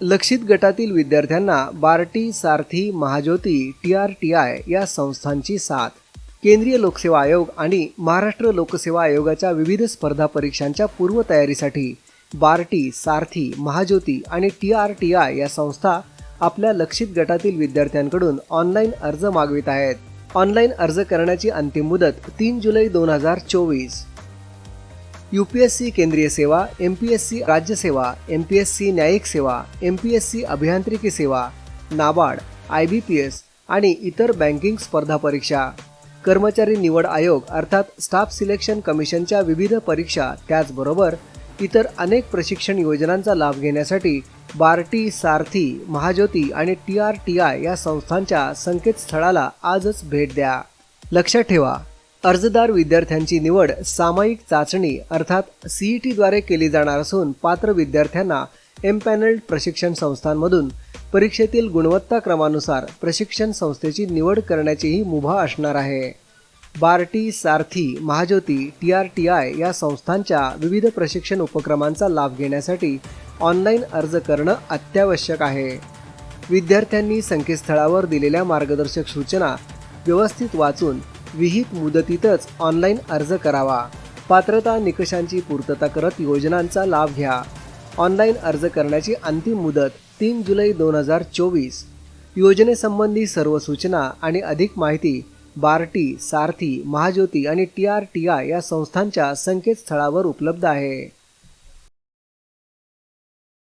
लक्षित गटातील विद्यार्थ्यांना BARTI SARTHI Mahajyoti T R T I या संस्थांची साथ. केंद्रीय लोकसेवा आयोग आणि महाराष्ट्र लोकसेवा आयोगाच्या विविध स्पर्धा परीक्षांच्या पूर्वतयारीसाठी बार्टी सारथी महाज्योती आणि टी आर टी आय या संस्था आपल्या लक्षित गटातील विद्यार्थ्यांकडून ऑनलाईन अर्ज मागवित आहेत. ऑनलाईन अर्ज करण्याची अंतिम मुदत तीन जुलै दोन हजार चोवीस. यू पी एस सी केंद्रीय सेवा एम पी एस सी राज्य सेवा एम पी एस सी न्यायिक सेवा एम पी एस सी अभियांत्रिकी सेवा NABARD I B P S आणि इतर बँकिंग स्पर्धा परीक्षा. कर्मचारी निवड आयोग अर्थात स्टाफ सिलेक्शन कमिशनच्या विविध परीक्षा. त्याचबरोबर इतर अनेक प्रशिक्षण योजनांचा लाभ घेण्यासाठी बार्टी सारथी महाज्योती आणि टी आर टी आय या संस्थांच्या संकेतस्थळाला आजच भेट द्या. लक्षात ठेवा अर्जदार विद्यार्थ्यांची निवड सामायिक चाचणी अर्थात सीईटीद्वारे केली जाणार असून पात्र विद्यार्थ्यांना एम पॅनल्ड प्रशिक्षण संस्थांमधून परीक्षेतील गुणवत्ता क्रमानुसार प्रशिक्षण संस्थेची निवड करण्याचीही मुभा असणार आहे. BARTI SARTHI Mahajyoti T R T I या संस्थांच्या विविध प्रशिक्षण उपक्रमांचा लाभ घेण्यासाठी ऑनलाईन अर्ज करणं अत्यावश्यक आहे. विद्यार्थ्यांनी संकेतस्थळावर दिलेल्या मार्गदर्शक सूचना व्यवस्थित वाचून विहित मुदतीतच ऑनलाईन अर्ज करावा. पात्रता निकषांची पूर्तता करत योजनांचा लाभ घ्या. ऑनलाईन अर्ज करण्याची अंतिम मुदत तीन जुलै दोन हजार चोवीस. योजनेसंबंधी सर्व सूचना आणि अधिक माहिती बार्टी सारथी महाज्योती आणि टी आर टी आय या संस्थांच्या संकेतस्थळावर उपलब्ध आहे.